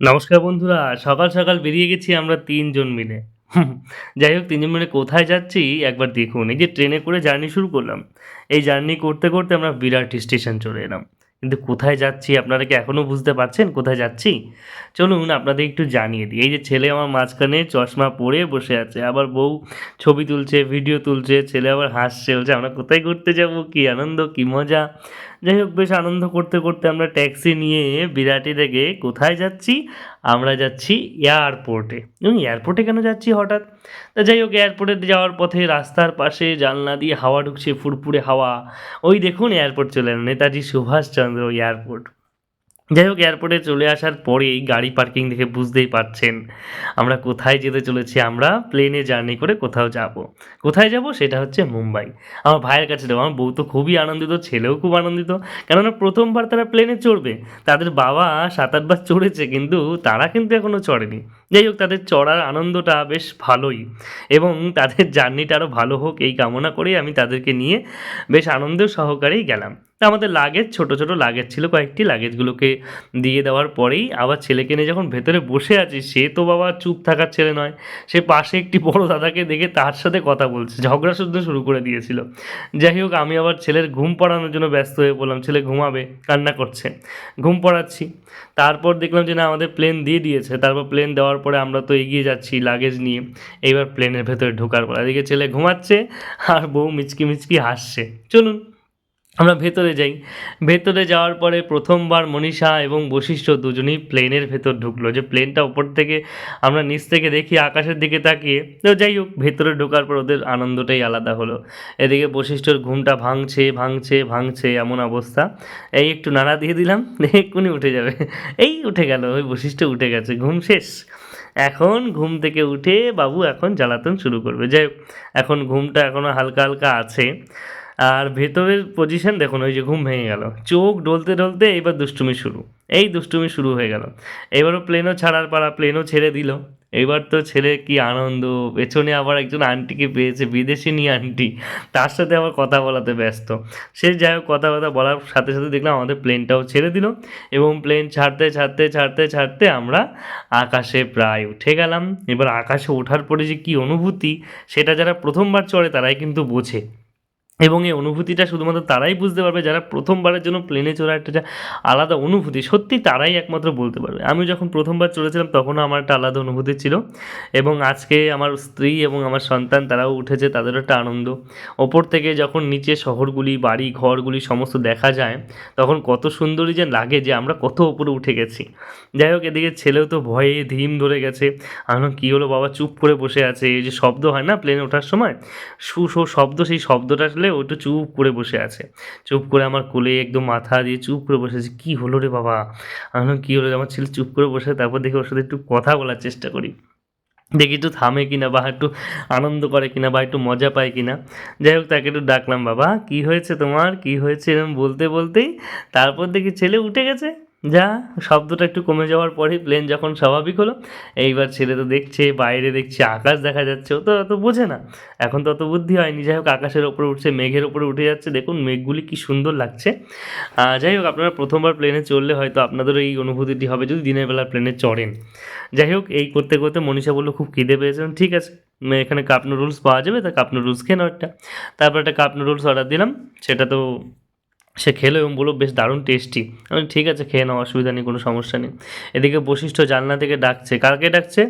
নমস্কার বন্ধুরা, সকাল সকাল বেরিয়ে গেছি আমরা তিনজন মিলে। যাই হোক, তিনজন মিলে কোথায় যাচ্ছি একবার দেখুন। এই যে ট্রেনে করে জার্নি শুরু করলাম, এই জার্নি করতে করতে আমরা বিরাট স্টেশন চলে এলাম। কিন্তু কোথায় যাচ্ছি আপনারা কি এখনও বুঝতে পারছেন কোথায় যাচ্ছি? চলুন আপনাদের একটু জানিয়ে দিই। এই যে ছেলে আমার মাঝখানে চশমা পরে বসে আছে, আবার বউ ছবি তুলছে ভিডিও তুলছে, ছেলে আবার হাসছে, বলছে আমরা কোথায় ঘুরতে যাব, কি আনন্দ, কি মজা? যাই হোক বেশ আনন্দ করতে করতে আমরা ট্যাক্সি নিয়ে বিরাটি থেকে কোথায় যাচ্ছি? আমরা যাচ্ছি এয়ারপোর্টে। এবং এয়ারপোর্টে কেন যাচ্ছি হঠাৎ? তা যাই হোক এয়ারপোর্টে যাওয়ার পথে রাস্তার পাশে জানলা দিয়ে হাওয়া ঢুকছে, ফুরফুরে হাওয়া। ওই দেখুন এয়ারপোর্ট চলে নেতাজি সুভাষচন্দ্র এয়ারপোর্ট। যাই হোক এয়ারপোর্টে চলে আসার পরেই গাড়ি পার্কিং দেখে বুঝতেই পারছেন আমরা কোথায় যেতে চলেছি, আমরা প্লেনে জার্নি করে কোথাও যাব। কোথায় যাব? সেটা হচ্ছে মুম্বাই। আমার ভাইয়ের কাছে যাব। আমার বউ তো খুবই আনন্দিত, ছেলেও খুব আনন্দিত। কেননা প্রথমবার তারা প্লেনে চড়বে, তাদের বাবা সাত আটবার চড়েছে, কিন্তু তারা কিন্তু এখনও চড়েনি। যাই হোক, তাদের চড়ার আনন্দটা বেশ ভালোই এবং তাদের জার্নিটা আরও ভালো হোক এই কামনা করেই আমি তাদেরকে নিয়ে বেশ আনন্দ সহকারেই গেলাম। আমাদের লাগেজ ছোট ছোট লাগেজ ছিল, কয়েকটি লাগেজগুলোকে দিয়ে দেওয়ার পরেই আবার ছেলেকে নিয়ে যখন ভেতরে বসে আছি, সে তো বাবা চুপ থাকার ছেলে নয়, সে পাশে একটি বড় দাদাকে দেখে তার সাথে কথা বলছে, ঝগড়া শুদ্ধ শুরু করে দিয়েছিল। যাই হোক, আমি আবার ছেলের ঘুম পড়ানোর জন্য ব্যস্ত হয়ে পড়লাম, ছেলে ঘুমাবে, কান্না করছে, ঘুম পড়াচ্ছি। তারপর দেখলাম যে না, আমাদের প্লেন দিয়ে দিয়েছে, তারপর প্লেন দেওয়ার পরে আমরা তো এগিয়ে যাচ্ছি লাগেজ নিয়ে। এইবার প্লেনের ভেতরে ঢোকার পর এদিকে ছেলে ঘুমাচ্ছে আর বউ মিচকি মিচকি হাসছে। চলুন, আমরা ভেতরে যাই। ভেতরে যাওয়ার পরে প্রথমবার মনীষা এবং বশিষ্ঠ দুজনেই প্লেনের ভেতর ঢুকলো। যে প্লেনটা ওপর থেকে আমরা নিচ থেকে দেখি, আকাশের দিকে তাকিয়ে। তো যাই হোক, ভেতরে ঢোকার পর ওদের আনন্দটাই আলাদা হলো। এদিকে বশিষ্ঠর ঘুমটা ভাঙছে ভাঙছে ভাঙছে এমন অবস্থা। এই একটু নাড়া দিয়ে দিলাম এক্ষুনি উঠে যাবে। এই উঠে গেল, ওই বশিষ্ঠ উঠে গেছে। ঘুম শেষ। এখন ঘুম থেকে উঠে বাবু এখন জ্বালাতন শুরু করবে। যাই এখন ঘুমটা এখনও হালকা হালকা আছে। আর ভেতরের পজিশন দেখুন, ওই যে ঘুম ভেঙে গেল। চোখ ডলতে ডলতে এইবার দুষ্টুমি শুরু। এই দুষ্টুমি শুরু হয়ে গেল। এবারও প্লেনও ছাড়ার পাড়া প্লেনও ছেড়ে দিল। এবার তো ছেলে কি আনন্দ। পেছনে আবার একজন আন্টিকে পেয়েছে বিদেশিনী আন্টি তার সাথে আবার কথা বলাতে ব্যস্ত। সে যাই হোক, কথা কথা বলার সাথে সাথে দেখলাম আমাদের প্লেনটাও ছেড়ে দিল এবং প্লেন ছাড়তে ছাড়তে ছাড়তে ছাড়তে আমরা আকাশে প্রায় উঠে গেলাম। এবার আকাশে ওঠার পরে যে কী অনুভূতি, সেটা যারা প্রথমবার চড়ে তারাই কিন্তু বোঝে। এবং এই অনুভূতিটা শুধুমাত্র তারাই বুঝতে পারবে যারা প্রথমবারের জন্য প্লেনে চড়া একটা আলাদা অনুভূতি, সত্যি তারাই একমাত্র বলতে পারবে। আমি যখন প্রথমবার চড়েছিলাম তখনও আমার একটা আলাদা অনুভূতি ছিল এবং আজকে আমার স্ত্রী এবং আমার সন্তান তারাও উঠেছে, তাদেরও একটা আনন্দ। ওপর থেকে যখন নিচে শহরগুলি, বাড়ি, ঘরগুলি সমস্ত দেখা যায়, তখন কত সুন্দরই যে লাগে যে আমরা কত ওপরে উঠে গেছি। যাই হোক, এদিকে ছেলেও তো ভয়ে ধীম ধরে গেছে। আমি কী হলো বাবা, চুপ করে বসে আছে। এই যে শব্দ হয় না প্লেনে ওঠার সময়? সু শব্দ, সেই শব্দটা আসলে ও একটু চুপ করে বসে আছে। চুপ করে আমার কোলে একদম মাথা দিয়ে চুপ করে বসে আছে। কী হলো রে বাবা? আমি কী হলো? আমার ছেলে চুপ করে বসে তারপর দেখি ওর সাথে একটু কথা বলার চেষ্টা করি। দেখি একটু থামে কিনা বা একটু আনন্দ করে কিনা বা একটু মজা পায় কিনা। যাই হোক, তাকে একটু ডাকলাম, বাবা, কি হয়েছে তোমার? কি হয়েছে? এরকম বলতে বলতেই তারপর দেখি ছেলে উঠে গেছে। যা, শব্দটা একটু কমে যাওয়ার পরেই প্লেন যখন স্বাভাবিক হলো, এইবার ছেলে তো দেখছে, বাইরে দেখছে, আকাশ দেখা যাচ্ছে, ও তো অত বোঝে না। এখন তো অত বুদ্ধি হয়নি। যাই হোক, আকাশের ওপরে উঠছে, মেঘের ওপরে উঠে যাচ্ছে। দেখুন, মেঘগুলি কি সুন্দর লাগছে। যাই হোক, আপনারা প্রথমবার প্লেনে চড়লে হয়তো আপনাদেরও এই অনুভূতিটি হবে যদি দিনের বেলা প্লেনে চড়েন। যাই হোক, এই করতে করতে মনীষা বলল, খুব খিদে পেয়েছেন ঠিক আছে এখানে কাপ নুডলস পাওয়া যাবে, তা কাপ নুডলস খেয়ে নাও একটা। তারপর একটা কাপ নুডলস অর্ডার দিলাম। সেটা তো সে খেলো এবং বলল, বেশ দারুণ টেস্টি আমি ঠিক আছে, খেয়ে নাও, অসুবিধা নেই, কোনো সমস্যা নেই। এদিকে বশিষ্ঠ জানলা থেকে ডাকছে, কারকে ডাকছে?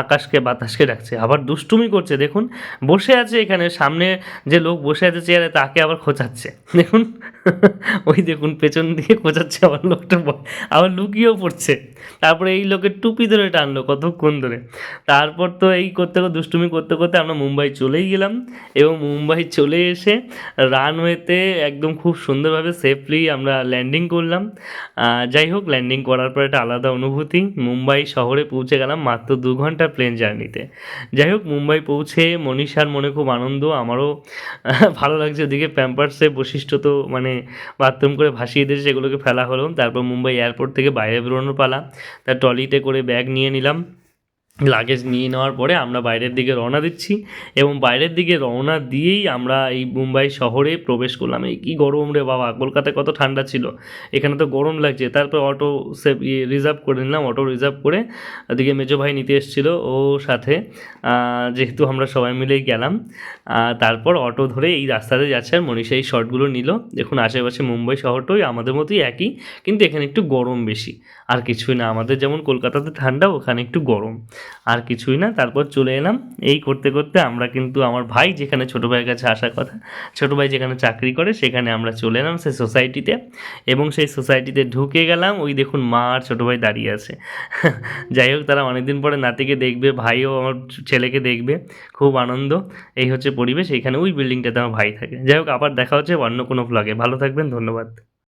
আকাশকে, বাতাসকে ডাকছে। আবার দুষ্টুমি করছে, দেখুন, বসে আছে এখানে, সামনে যে লোক বসে আছে চেয়ারে, তাকে আবার খোঁচাচ্ছে। দেখুন, ওই দেখুন, পেছন দিকে খোঁচাচ্ছে আবার লোকটা আবার লুকিয়েও পড়ছে। তারপরে এই লোকের টুপি ধরে টানলো কতক্ষণ ধরে। তারপর তো এই করতে করতে, দুষ্টুমি করতে করতে আমরা মুম্বাই চলেই গেলাম এবং মুম্বাই চলে এসে রানওয়েতে একদম খুব সুন্দরভাবে সেফলি আমরা ল্যান্ডিং করলাম। যাই হোক ল্যান্ডিং করার পর একটা আলাদা অনুভূতি। মুম্বাই শহরে পৌঁছে গেলাম মাত্র দু ঘণ্টা প্লেন জার্নিতে যাই হোক, মুম্বাই পৌঁছে মনীষার মনে খুব আনন্দ, আমারও ভালো লাগছে। ওদিকে প্যাম্পার্সে বৈশিষ্ট্য তো মানে বাথরুম করে ভাসিয়ে দিয়েছে, সেগুলোকে ফেলা হলো। তারপর মুম্বাই এয়ারপোর্ট থেকে বাইরে বেরোনোর পালা। তার ট্রলিতে করে ব্যাগ নিয়ে নিলাম। লাগেজ নিয়ে নেওয়ার পরে আমরা বাইরের দিকে রওনা দিচ্ছি এবং বাইরের দিকে রওনা দিয়েই আমরা এই মুম্বাই শহরে প্রবেশ করলাম। এই কী গরম রে বাবা, কলকাতায় কত ঠান্ডা ছিল। এখানে তো গরম লাগছে। তারপর অটো সে রিজার্ভ করে নিলাম অটো রিজার্ভ করে ওদিকে মেজো ভাই নিতে এসেছিল, ও সাথে। যেহেতু আমরা সবাই মিলেই গেলাম তারপর অটো ধরে এই রাস্তাতে যাচ্ছে আর মনীষা এই শর্টগুলো নিল। দেখুন আশেপাশে মুম্বাই শহরটাই আমাদের মতোই একই, কিন্তু এখানে একটু গরম বেশি। আর কিছুই না, আমাদের যেমন কলকাতাতে ঠান্ডা, ওখানে একটু গরম। আর কিছুই না। তারপর চলে এলাম। এই করতে করতে আমরা কিন্তু আমার ভাই যেখানে ছোটো ভাইয়ের কাছে আসার কথা, ছোটো ভাই যেখানে চাকরি করে সেখানে আমরা চলে এলাম সেই সোসাইটিতে এবং সেই সোসাইটিতে ঢুকে গেলাম। ওই দেখুন মা আর ছোটো ভাই দাঁড়িয়ে আছে। যাই হোক, তারা অনেকদিন পরে নাতিকে দেখবে, ভাইও আমার ছেলেকে দেখবে। খুব আনন্দ। এই হচ্ছে পরিবেশ। এইখানে ওই বিল্ডিংটাতে আমার ভাই থাকে। যাই হোক, আবার দেখা হচ্ছে অন্য কোনো ব্লগে ভালো থাকবেন, ধন্যবাদ।